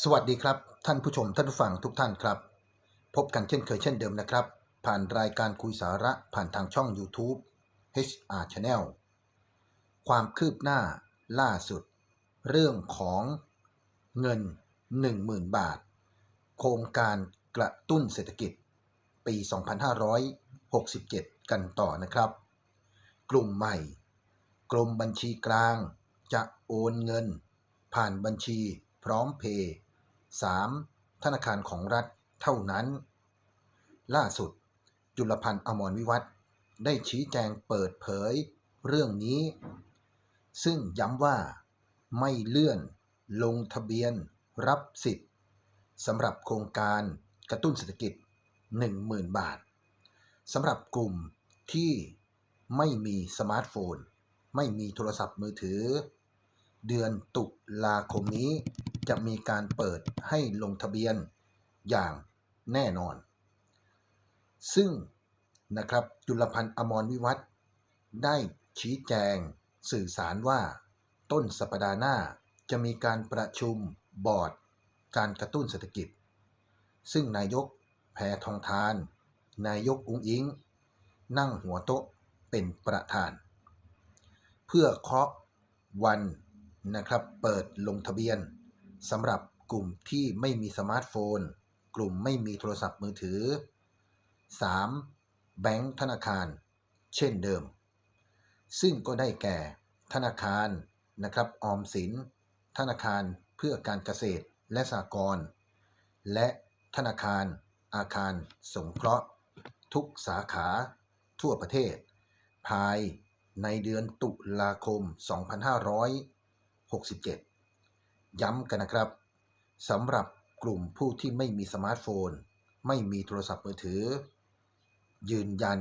สวัสดีครับ ท่านผู้ชมท่านผู้ฟังทุกท่านครับ พบกันเช่นเคยเช่นเดิมนะครับ ผ่านรายการคุยสาระผ่านทางช่อง YouTube HR Channel ความคืบหน้าล่าสุด เรื่องของเงิน 10,000 บาท โครงการกระตุ้นเศรษฐกิจ ปี 2567 กันต่อนะครับ กลุ่มใหม่ กรมบัญชีกลาง จะโอนเงิน ผ่านบัญชีพร้อมเพย์ 3. ธนาคารของรัฐเท่านั้น ล่าสุด จุลพันธ์อมรวิวัฒได้ชี้แจงเปิดเผยเรื่องนี้ ซึ่งย้ำว่าไม่เลื่อนลงทะเบียนรับสิทธิ์สำหรับโครงการกระตุ้นเศรษฐกิจ 10,000 บาทสำหรับกลุ่มที่ไม่มีสมาร์ทโฟน ไม่มีโทรศัพท์มือถือ เดือนตุลาคมนี้ จะมีการเปิดให้ลงทะเบียนอย่างแน่นอน ซึ่งนะครับจุลพันธ์อมรวิวัฒได้ชี้แจงสื่อสารว่า ต้นสัปดาห์หน้าจะมีการประชุมบอร์ด การกระตุ้นเศรษฐกิจ ซึ่งนายกแพทองทาน นายกอุ้งอิง นั่งหัวโต๊ะเป็นประธาน เพื่อเคาะวันนะครับเปิดลงทะเบียน สำหรับกลุ่มที่ไม่มีสมาร์ทโฟน กลุ่มไม่มีโทรศัพท์มือถือ 3. แบงค์ธนาคาร เช่นเดิม ซึ่งก็ได้แก่ ธนาคารนะครับออมสิน ธนาคารเพื่อการเกษตรและสหกรณ์และธนาคารอาคารสงเคราะห์ ทุกสาขาทั่วประเทศ ภายในเดือนตุลาคม 2567 ย้ำกันนะครับสำหรับกลุ่มผู้ที่ไม่มีสมาร์ทโฟน ไม่มีโทรศัพท์มือถือ ยืนยัน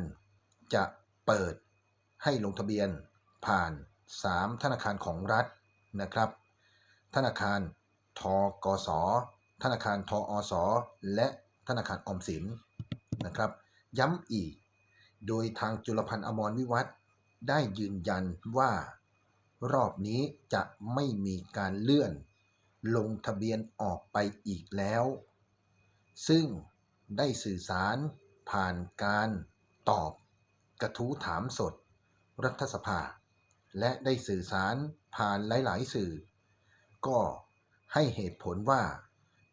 จะเปิดให้ลงทะเบียนผ่าน 3 ธนาคารของรัฐนะครับ ธนาคารทกส ธนาคารทอส และธนาคารออมสินนะครับ ย้ำอีก โดยทางจุลพันธ์อมรวิวัฒได้ยืนยันว่ารอบนี้จะไม่มีการเลื่อน ลงทะเบียนออกไปอีกแล้ว ซึ่งได้สื่อสารผ่านการตอบกระทู้ถามสด รัฐสภา และได้สื่อสารผ่านหลาย ๆ สื่อ ก็ให้เหตุผลว่า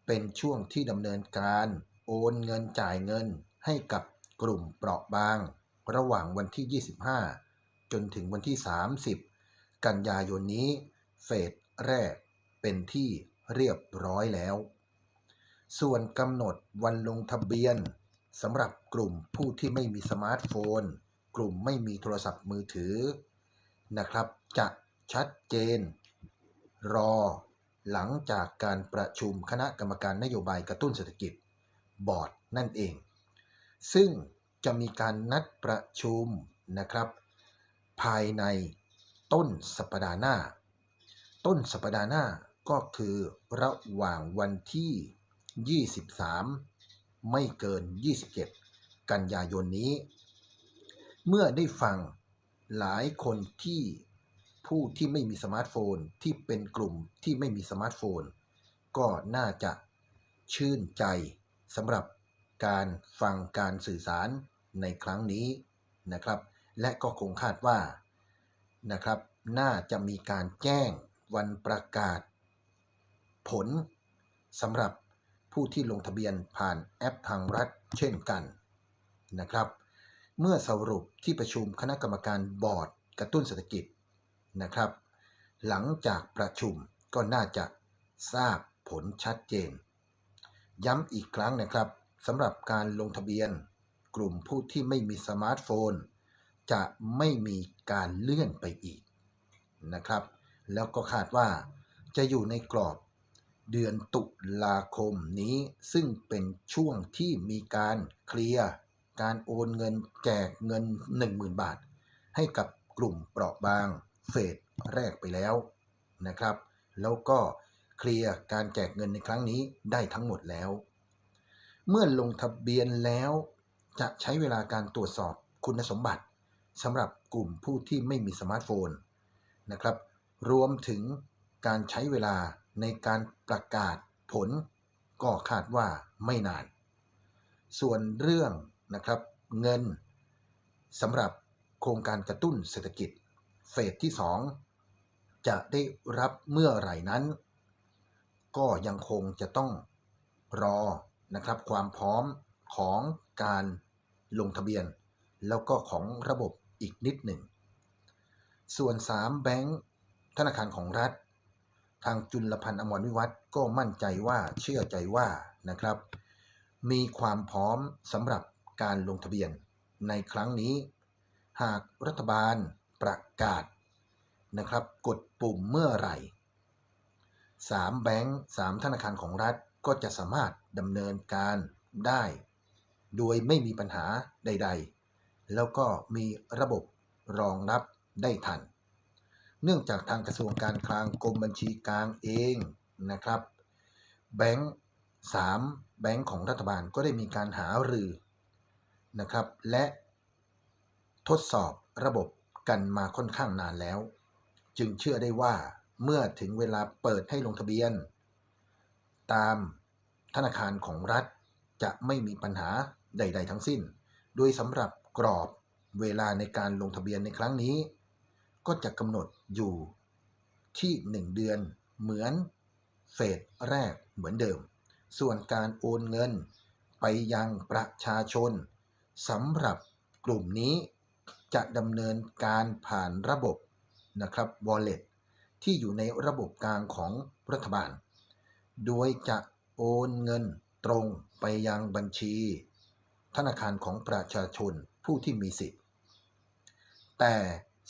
เป็นช่วงที่ดำเนินการโอนเงินจ่ายเงินให้กับกลุ่มเปราะบาง ระหว่างวันที่ 25 จนถึงวันที่ 30 กันยายนนี้เฟสแรก เป็นที่เรียบร้อยแล้ว ส่วนกำหนดวันลงทะเบียนสำหรับกลุ่มผู้ที่ไม่มีสมาร์ทโฟน กลุ่มไม่มีโทรศัพท์มือถือนะครับ จะชัดเจน รอหลังจากการประชุมคณะกรรมการนโยบายกระตุ้นเศรษฐกิจบอร์ดนั่นเอง ซึ่งจะมีการนัดประชุมนะครับ ภายในต้นสัปดาห์หน้า ต้นสัปดาห์หน้า ก็คือระหว่างวันที่ 23 ไม่เกิน 27 กันยายนนี้ เมื่อได้ฟังหลายคนที่ผู้ที่ไม่มีสมาร์ทโฟนที่เป็นกลุ่มที่ไม่มีสมาร์ทโฟน ก็น่าจะชื่นใจสำหรับการฟังการสื่อสารในครั้งนี้นะครับ และก็คงคาดว่านะครับ น่าจะมีการแจ้งวันประกาศ ผลสำหรับผู้ที่ลงทะเบียนผ่านแอปทางรัฐเช่นกันนะครับ เมื่อสรุปที่ประชุมคณะกรรมการบอร์ดกระตุ้นเศรษฐกิจนะครับ หลังจากประชุมก็น่าจะทราบผลชัดเจน ย้ำอีกครั้งนะครับสำหรับการลงทะเบียน กลุ่มผู้ที่ไม่มีสมาร์ทโฟน จะไม่มีการเลื่อนไปอีกนะครับ แล้วก็คาดว่าจะอยู่ในกรอบ เดือนตุลาคมนี้ซึ่งเป็นช่วงที่มีการเคลียร์การโอนเงินแจกเงิน 10,000 บาท ให้กับกลุ่มเปราะบางเฟสแรกไปแล้วนะครับ แล้วก็เคลียร์การแจกเงินในครั้งนี้ได้ทั้งหมดแล้ว เมื่อลงทะเบียนแล้วจะใช้เวลาการตรวจสอบคุณสมบัติสำหรับกลุ่มผู้ที่ไม่มีสมาร์ทโฟนนะครับ รวมถึงการใช้เวลา ในการประกาศผลก็คาดว่าไม่นาน ส่วนเรื่องนะครับเงินสำหรับโครงการกระตุ้นเศรษฐกิจเฟสที่ 2 จะได้รับเมื่อไหร่นั้น ก็ยังคงจะต้องรอนะครับความพร้อมของการลงทะเบียน แล้วก็ของระบบอีกนิดหนึ่ง ส่วน 3 แบงค์ธนาคารของรัฐ ทางจุลพันธ์อมรวิวัฒน์ก็มั่นใจว่าเชื่อใจว่านะครับ มีความพร้อมสำหรับการลงทะเบียนในครั้งนี้ หากรัฐบาลประกาศนะครับ กดปุ่มเมื่อไหร่3แบงค์3ธนาคารของรัฐก็จะสามารถดำเนินการได้ โดยไม่มีปัญหาใด ๆ แล้วก็มีระบบรองรับได้ทัน เนื่องจากทางกระทรวงการคลังกรมบัญชีกลางเองนะครับแบงค์3แบงค์ของรัฐบาลก็ได้มีการหารือนะครับ และทดสอบระบบกันมาค่อนข้างนานแล้ว จึงเชื่อได้ว่าเมื่อถึงเวลาเปิดให้ลงทะเบียน ตามธนาคารของรัฐจะไม่มีปัญหาใด ๆ ทั้งสิ้น โดยสำหรับกรอบเวลาในการลงทะเบียนในครั้งนี้ ก็จะกำหนดอยู่ที่ 1 เดือนเหมือนเฟสแรกเหมือนเดิม ส่วนการโอนเงินไปยังประชาชนสำหรับกลุ่มนี้จะดำเนินการผ่านระบบนะครับ Wallet ที่อยู่ในระบบกลางของรัฐบาล โดยจะโอนเงินตรงไปยังบัญชี ธนาคารของประชาชนผู้ที่มีสิทธิ์ แต่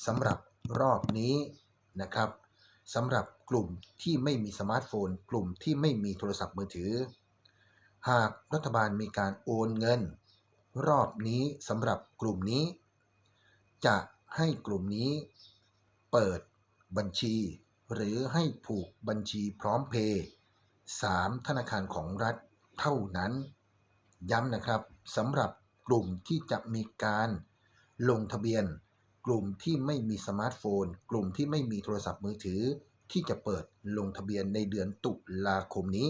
สำหรับ รอบนี้นะครับสำหรับกลุ่มที่ไม่มีสมาร์ทโฟน กลุ่มที่ไม่มีโทรศัพท์มือถือ หากรัฐบาลมีการโอนเงิน รอบนี้สำหรับกลุ่มนี้ จะให้กลุ่มนี้ เปิดบัญชี หรือให้ผูกบัญชีพร้อมเพย์3ธนาคารของรัฐเท่านั้น ย้ำนะครับสำหรับกลุ่มที่จะมีการลงทะเบียน กลุ่มที่ไม่มีสมาร์ทโฟน กลุ่มที่ไม่มีโทรศัพท์มือถือ ที่จะเปิดลงทะเบียนในเดือนตุลาคมนี้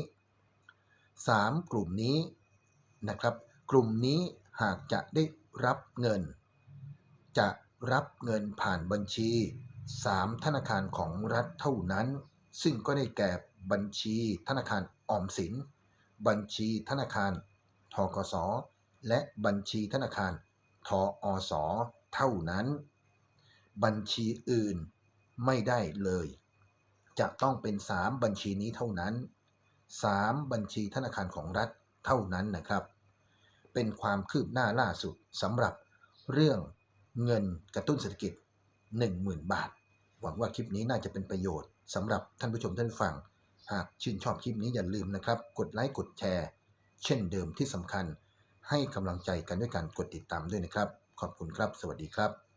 3 กลุ่มนี้นะครับ กลุ่มนี้หากจะได้รับเงิน จะรับเงินผ่านบัญชี 3 ธนาคารของรัฐเท่านั้น ซึ่งก็ได้แก่บัญชีธนาคารออมสิน บัญชีธนาคารทกส และบัญชีธนาคารทออสเท่านั้น บัญชีอื่นไม่ได้เลย จะต้องเป็น 3 บัญชีนี้เท่านั้น 3 บัญชีธนาคารของรัฐเท่านั้นนะครับ เป็นความคืบหน้าล่าสุดสำหรับเรื่องเงินกระตุ้นเศรษฐกิจ 10,000 บาท หวังว่าคลิปนี้น่าจะเป็นประโยชน์สำหรับท่านผู้ชมท่านผู้ฟัง หากชื่นชอบคลิปนี้อย่าลืมนะครับ กดไลค์กดแชร์ เช่นเดิมที่สำคัญ ให้กำลังใจกันด้วยการกดติดตามด้วยนะครับ ขอบคุณครับ สวัสดีครับ